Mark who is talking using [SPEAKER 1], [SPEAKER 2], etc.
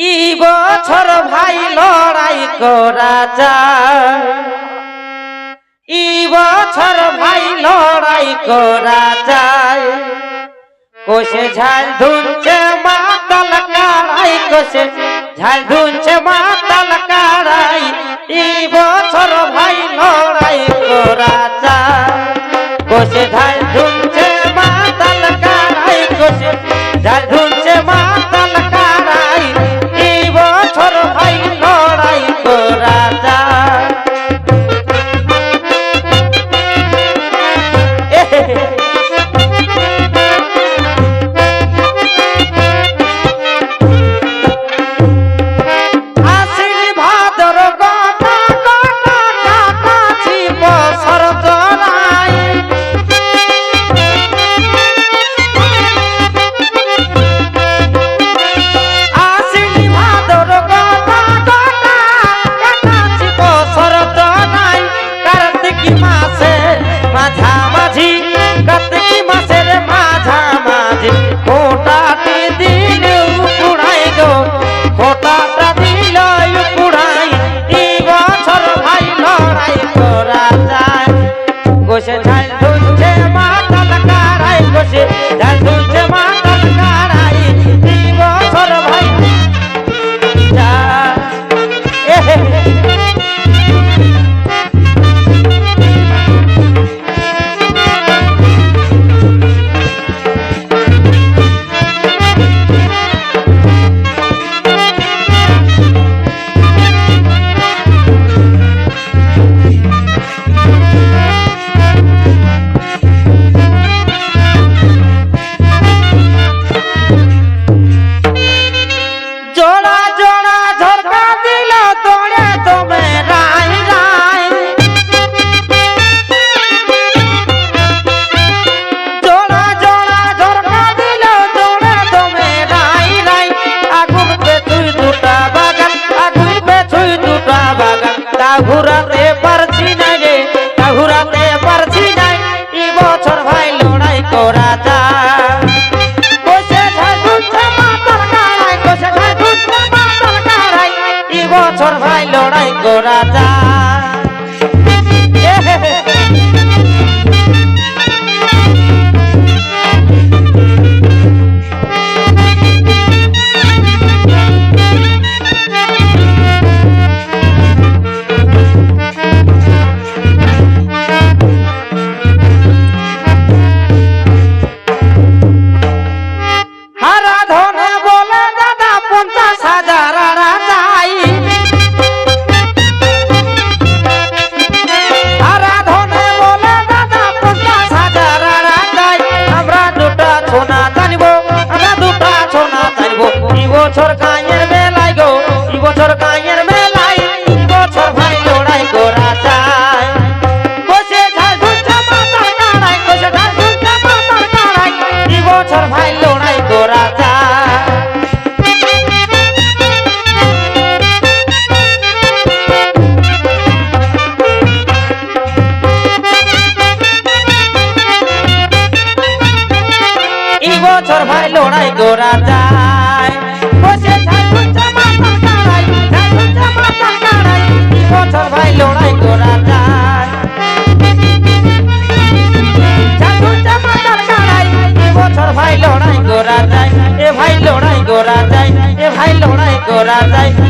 [SPEAKER 1] ই বছর ভাই লড়াই করা যায়। ই বছর ভাই লড়াই করা যায়। কোষে ঝাল ধুনছে, মাতাল কারাই কোষে ঝাল ধুনছে, মাতাল কারাই ই বছর ভাই লড়াই করা যায়। কোষে ঝাল ঢাল বছর ভাই লড়াই করা যায়। বসে বছর ভাই যায়। বছর ভাই লড়াই করা যায়, এ ভাই লড়াই করা যায়, এ ভাই লড়াই করা যায়।